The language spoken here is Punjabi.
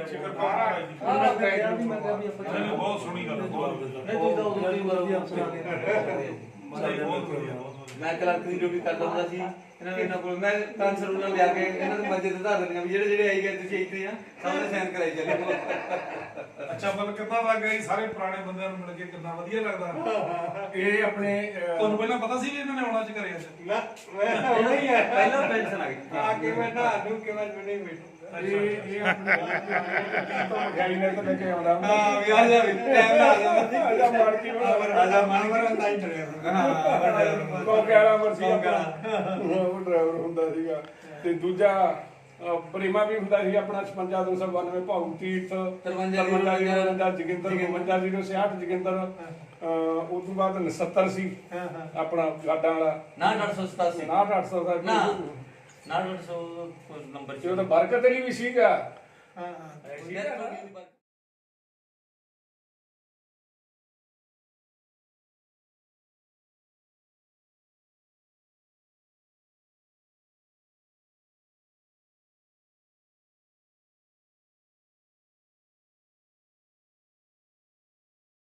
ਦੀ ਵੀ ਮੈਂ ਕਿਹਾ ਵੀ ਆਪਾਂ ਨਹੀਂ, ਨਹੀਂ, ਬਹੁਤ ਸੋਹਣੀ ਗੱਲ ਹੈ, ਬਹੁਤ ਵਧੀਆ। ਨਹੀਂ ਤੁਸੀਂ ਤਾਂ ਉਦੋਂ ਵੀ ਵਧੀਆ ਅਫਸਰਾਂ ਮੈਂ ਕਲਰਕ ਦੀ ਡਿਊਟੀ ਕਰਦਾ ਹੁੰਦਾ ਸੀ। ਇਹਨਾਂ ਨੇ ਇਹਨਾਂ ਕੋਲ ਮੈਂ ਕਾਂਸਰ ਉਹਨਾਂ ਲਿਆ ਕੇ ਇਹਨਾਂ ਨੂੰ ਮੰਜੇ ਤੇ ਧਰ ਦਿੰਦੀਆਂ ਵੀ ਜਿਹੜੇ ਜਿਹੜੇ ਆਈ ਗਏ ਤੁਸੀਂ ਇੱਥੇ ਆ ਦੇ ਸਾਈਨ ਕਰਾਈ ਚੱਲੇ ਅੱਛਾ ਮਤਲਬ ਕਿੱਦਾਂ ਲੱਗ ਗਿਆ ਜੀ? ਸਾਰੇ ਪੁਰਾਣੇ ਬੰਦਿਆਂ ਨੂੰ ਮਿਲ ਕੇ ਕਿੰਨਾ ਵਧੀਆ ਲੱਗਦਾ? ਇਹ ਆਪਣੇ ਤੁਹਾਨੂੰ ਪਹਿਲਾਂ ਪਤਾ ਸੀ ਵੀ ਇਹਨਾਂ ਨੇ ਆਉਣਾ ਚ ਘਰੇ ਅੱਜ? ਨਾ ਮੈਂ ਆਉਣਾ ਹੀ ਹੈ ਪਹਿਲਾਂ ਪੈਨਸ਼ਨ ਆ ਗਈ। ਆ ਕੇ ਮੈਂ ਨਾ ਨੂੰ ਕਿਵੇਂ ਬਣੇ ਬੈਠੂ ਇਹ ਇਹ ਆਪਣੇ ਤੋਂ ਮਠਿਆਈ ਲੈ ਕੇ ਲੈ ਕੇ ਆਉਂਦਾ ਹਾਂ ਵੀ ਆ ਜਾ ਵੀ ਟਾਈਮ ਆ ਜਾਂਦਾ ਆਜਾ ਮਾਰ ਕੇ ਬਣਾ ਆਜਾ ਮਾਨਵਰ ਹੁੰਦਾ ਹੀ ਡਰਾਈਵਰ ਹਾਂ ਕੋਕੇ ਵਾਲਾ ਮਰਸੀ ਆਪਣਾ। ਉਹ ਡਰਾਈਵਰ ਹੁੰਦਾ ਸੀਗਾ। ਤੇ ਦੂਜਾ ਅਹ, ਪ੍ਰੇਮਾ ਵੀ ਹੁੰਦਾ ਸੀ ਆਪਣਾ 55292 ਭਾਊ ਤੀਰਥ ਤਰਵੰਜਾ ਜੀ, 53 ਜਗਿੰਦਰ 52 66 ਜਗਿੰਦਰ ਅਹ, ਉਸ ਤੋਂ ਬਾਅਦ 69 ਸੀ ਆਪਣਾ ਗਾਡਾਂ ਵਾਲਾ। ਨਾ 987 ਨਾ 800 ਦਾ ਨਾ ਨਾ 900 ਨੰਬਰ ਤੇ ਉਹਦਾ ਬਰਕਤ ਲਈ ਵੀ ਸੀਗਾ। ਹਾਂ ਹਾਂ।